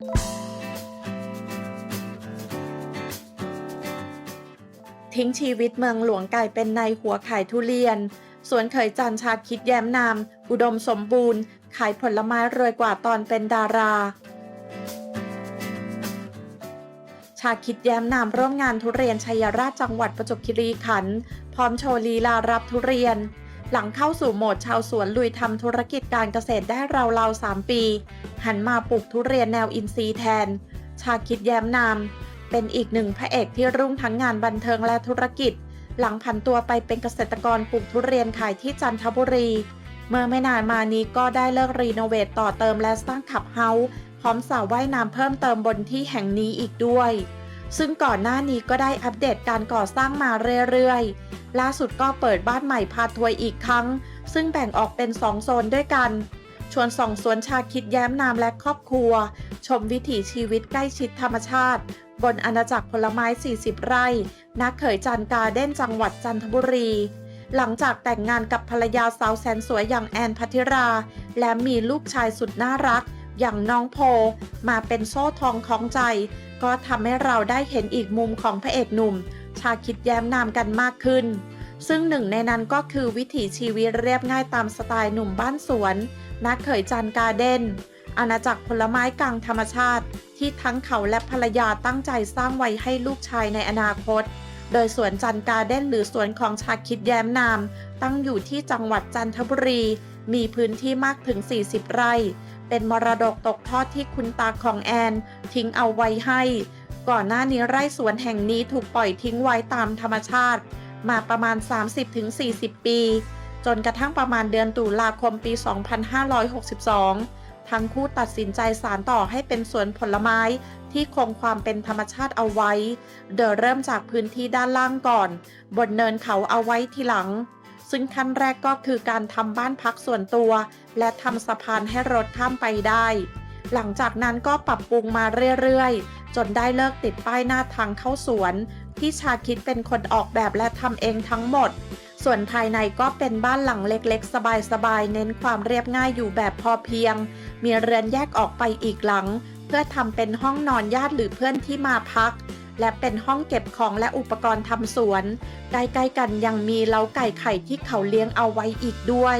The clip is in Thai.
ทิ้งชีวิตเมืองหลวงกลายเป็นในหัวขายทุเรียน สวนเขยจันชาคิดแย้มนาม อุดมสมบูรณ์ ขายผลไม้รวยกว่าตอนเป็นดาราชาคิดแย้มนามร่วมงานทุเรียนชัยราชจังหวัดประจวบคีรีขันธ์พร้อมโชว์ลีลารับทุเรียน หลังเข้าสู่โหมดชาวสวนลุยทำธุรกิจการเกษตรได้ราวๆ 3 ปี หันมาปลูกทุเรียนแนวอินทรีย์แทน ชาคิดแย้มนามเป็นอีกหนึ่งพระเอกที่รุ่งทั้งงานบันเทิงและธุรกิจ หลังผันตัวไปเป็นเกษตรกรปลูกทุเรียนขายที่จันทบุรี เมื่อไม่นานมานี้ก็ได้เลิกรีโนเวทต่อเติมและสร้างขับเฮาส์พร้อมสระว่ายน้ำเพิ่มเติมบนที่แห่งนี้อีกด้วย ซึ่งก่อนหน้านี้ก็ได้อัปเดตการก่อสร้างมาเรื่อยๆ ล่าสุดก็เปิดบ้านใหม่พาทัวร์อีกครั้ง ซึ่งแบ่งออกเป็น 2 โซนด้วยกัน ชวนส่องสวนชาคิดแย้มนามและครอบครัว ชมวิถีชีวิตใกล้ชิดธรรมชาติ บนอาณาจักรผลไม้ 40 ไร่นักเขยจันการเด้นจังหวัดจันทบุรี หลังจากแต่งงานกับภรรยาสาวแสนสวยอย่างแอนพัทิรา และมีลูกชายสุดน่ารัก อย่างน้องโพ มาเป็นโซ่ทองของใจ ก็ทำให้เราได้เห็นอีกมุมของพระเอกหนุ่ม ชาคิดแย้มนามกันมากขึ้น ซึ่งหนึ่งในนั้นก็คือวิถีชีวิตเรียบง่ายตามสไตล์หนุ่มบ้านสวนนักเขยจันการเด้นอาณาจักรผลไม้กลางธรรมชาติ ที่ทั้งเขาและภรรยาตั้งใจสร้างไว้ให้ลูกชายในอนาคต โดยสวนจันการเด้นหรือสวนของชาคิดแย้มนาม ตั้งอยู่ที่จังหวัดจันทบุรี มีพื้นที่มากถึง 40 ไร่ เป็นมรดกตกทอดที่คุณตาของแอน ทิ้งเอาไว้ให้ ก่อนหน้านี้ไร่สวนแห่งนี้ถูกปล่อยทิ้งไว้ตามธรรมชาติ มาประมาณ 30-40 ปี จนกระทั่งประมาณเดือนตุลาคมปี 2562 ทั้งคู่ตัดสินใจสารต่อให้เป็นสวนผลไม้ที่คงความเป็นธรรมชาติเอาไว้โดยเริ่มจากพื้นที่ด้านล่างก่อน บนเนินเขาเอาไว้ทีหลัง ซึ่งขั้นแรกก็คือการทำบ้านพักส่วนตัว และทำสะพานให้รถข้ามไปได้ หลังจากนั้นก็ปรับปรุงมาเรื่อยๆ จนได้เลิกติดป้ายหน้าทางเข้าสวน ที่ชาคิดเป็นคนออกแบบและทำเองทั้งหมด ส่วนภายในก็เป็นบ้านหลังเล็กๆ สบายๆ เน้นความเรียบง่ายอยู่แบบพอเพียง มีเรือนแยกออกไปอีกหลัง เพื่อทำเป็นห้องนอนญาติหรือเพื่อนที่มาพัก และเป็นห้องเก็บของและอุปกรณ์ทำสวนใกล้ๆกันยังมีเล้าไก่ไข่ที่เขาเลี้ยงเอาไว้อีกด้วย